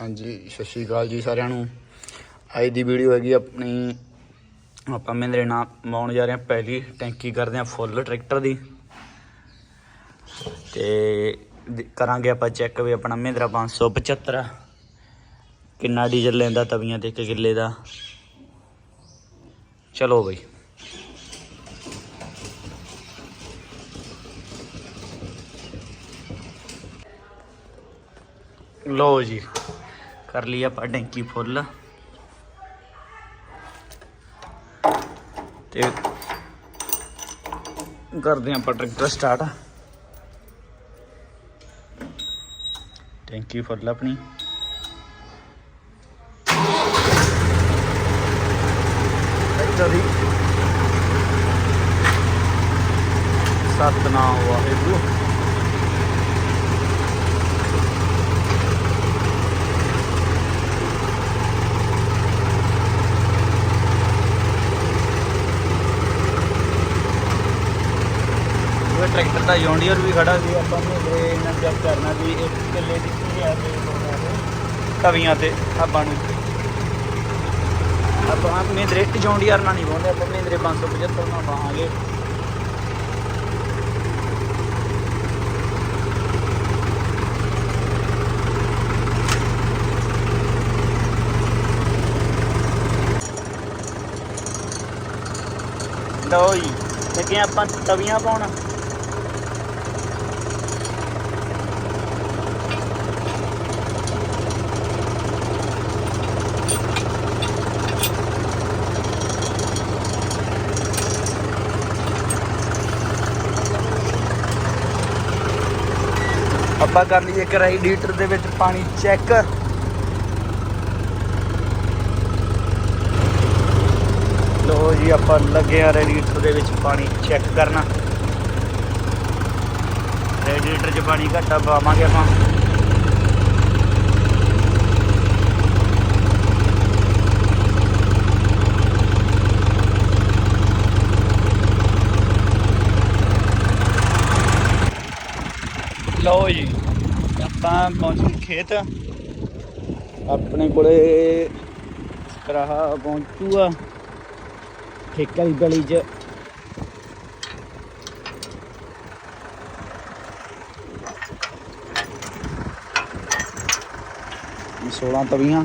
ਹਾਂਜੀ, ਸਤਿ ਸ਼੍ਰੀ ਅਕਾਲ ਜੀ ਸਾਰਿਆਂ ਨੂੰ। ਅੱਜ ਦੀ ਵੀਡੀਓ ਹੈਗੀ ਆਪਣੀ, ਆਪਾਂ ਮਹਿੰਦਰੇ ਨਾਲ ਮਾਉਣ ਜਾ ਰਹੇ ਹਾਂ ਪਹਿਲੀ ਟੈਂਕੀ, ਕਰਦੇ ਹਾਂ ਫੁੱਲ ਟਰੈਕਟਰ ਦੀ। ਤੇ ਕਰਾਂਗੇ ਆਪਾਂ ਚੈੱਕ ਵੀ ਆਪਣਾ ਮਹਿੰਦਰਾ 575 ਕਿੰਨਾ ਡੀਜ਼ਲ ਲੈਂਦਾ ਤਵੀਆਂ ਤੇ ਇੱਕ ਕਿੱਲੇ ਦਾ। ਚਲੋ ਬਈ। ਲਓ ਜੀ। ਕਰ ਲਈ ਆਪਾਂ ਡੈਂਕੀ ਫੁੱਲ। ਤੇ ਕਰਦੇ ਹਾਂ ਆਪਾਂ ਟਰੈਕਟਰ ਸਟਾਰਟ। ਟੈਂਕੀ ਫੁੱਲ ਆਪਣੀ। ਟਰੈਕਟਰ ਦੀ ਸਤਨਾਮ ਵਾਹਿਗੁਰੂ। ਉਹ ਟਰੈਕਟਰ ਵੀ ਖੜਾ ਸੀ, ਆਪਾਂ ਨੂੰ ਇਹ ਇਹਨਾਂ ਚੈੱਕ ਕਰਨਾ ਵੀ ਇੱਕ ਕਿੱਲੇ ਦੀ ਕੀ ਹੈ ਤੇ ਲੋਕਾਂ ਤੇ, ਆਪਾਂ ਨੂੰ। ਆਪਾਂ ਮਹਿੰਦਰੇ ਜੌਂਡੀਅਰ ਨਾਲ ਨਹੀਂ ਬੋਲਦੇ, ਆਪਾਂ ਮਹਿੰਦਰੇ 575 ਨਾਲ ਬਾਹਾਂਗੇ ਲਓ ਜੀ ਲੱਗੇ ਆਪਾਂ ਤਵੀਆਂ ਪਾਉਣ। ਆਪਾਂ ਕਰ ਲਈਏ, ਇੱਕ ਲੀਟਰ ਦੇ ਵਿੱਚ ਪਾਣੀ ਚੈੱਕ ਲੋ ਜੀ, ਆਪਾਂ ਲੱਗੇ ਆ ਰੇਡੀਏਟਰ ਦੇ ਵਿੱਚ ਪਾਣੀ ਚੈੱਕ ਕਰਨਾ। ਰੇਡੀਏਟਰ 'ਚ ਪਾਣੀ ਘੱਟਾ ਪਾਵਾਂਗੇ ਆਪਾਂ। ਲਓ ਜੀ ਆਪਾਂ ਪਹੁੰਚ ਖੇਤ ਆਪਣੇ ਕੋਲੇ ਕਰਾਹਾ ਪਹੁੰਚੂਆ। ਠੇਕਾ ਦੀ ਗਲੀ 'ਚ। ਸੋਲਾਂ ਤਵੀਆਂ।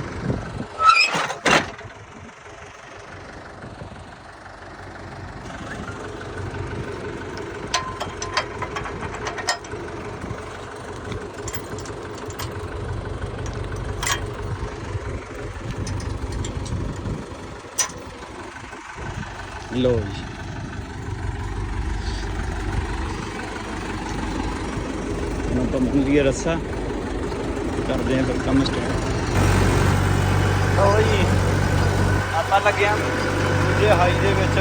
ਲੋ ਜੀ ਹੁਣ ਆਪਾਂ ਬਣ ਲਈ ਰੱਸਾ ਕਰਦੇ ਆਂ ਫਿਰ ਕੰਮ ਸਟਾਰਟ ਲੋ ਜੀ ਆਪਾਂ ਲੱਗਿਆ ਦੂਜੇ ਹਾਈ ਦੇ ਵਿੱਚ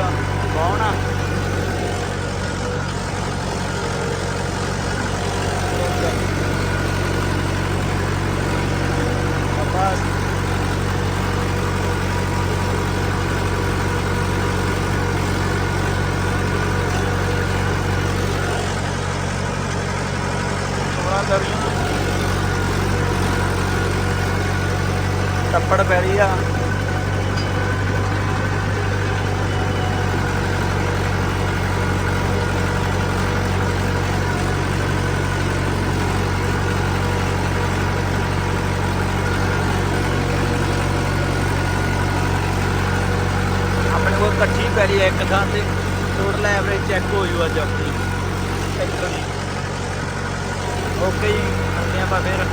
ਪਾਉਣਾ ਆਪਾਂ ਟੱਪੜ ਪੈ ਰਹੀ ਆ ਆਪਣੇ ਕੋਲ ਇਕੱਠੀ ਪੈ ਰਹੀ ਹੈ ਇੱਕ ਥਾਂ ਤੇ ਟੋਟਲ ਐਵਰੇਜ ਚੈੱਕ ਹੋ ਜੂ ਅੱਜ ਆਪਣੀ ਟਰੈਕਟਰ ਦੀ ਓਕੇ ਜੀ ਕਰਦੇ ਆਪਾਂ ਫਿਰ